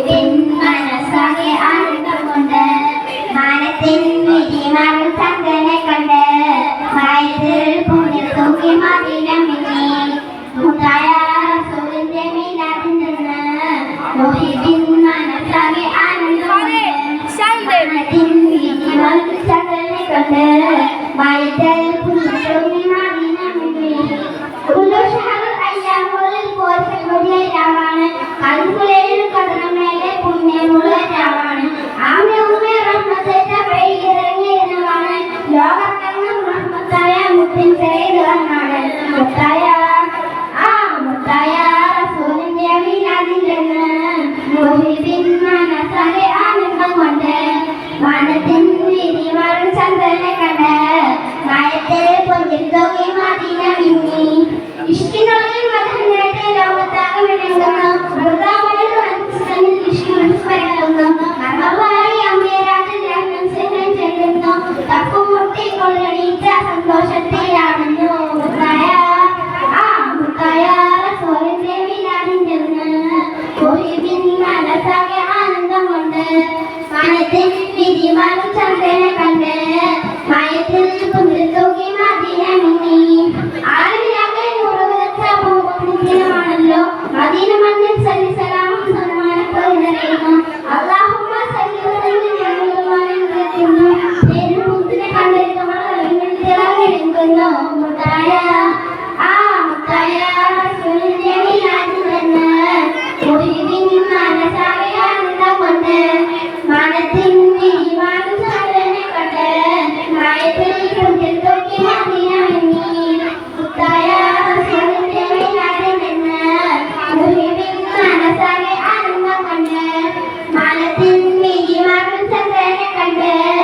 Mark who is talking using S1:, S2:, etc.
S1: ഗുരുവിൻ മനസ്സാകെ ആനന്ദം കൊണ്ട് മാനത്തിൻ വിധിമാറും ചന്ദനെ കണ്ട് വയതിൽ പുണ്യ തൂക്കി മതിലം മിന്നി മുതായ സുഖിന്റെ മീനാതിൽ നിന്ന് ഗുരുവിൻ മനസ്സാകെ മയത്തിൽ വിധിമാൻ ചന്ദ്രന കണ്ട് മയത്തിൽ കുന്തിത്തൂകി മദീന മിന്നി ആളുകളൊക്കെ നൂറ് വിതച്ച പൂവത്തിനമാണല്ലോ മദീന മണ്ണിൽ സലിസലാമും സൽമാനൊക്കെ നിറയുന്നു. അള്ളാഹുമ്മ പേരും കണ്ടിരിക്കുമ്പോൾ തിളങ്ങിടുക്കുന്നു മുതായ and then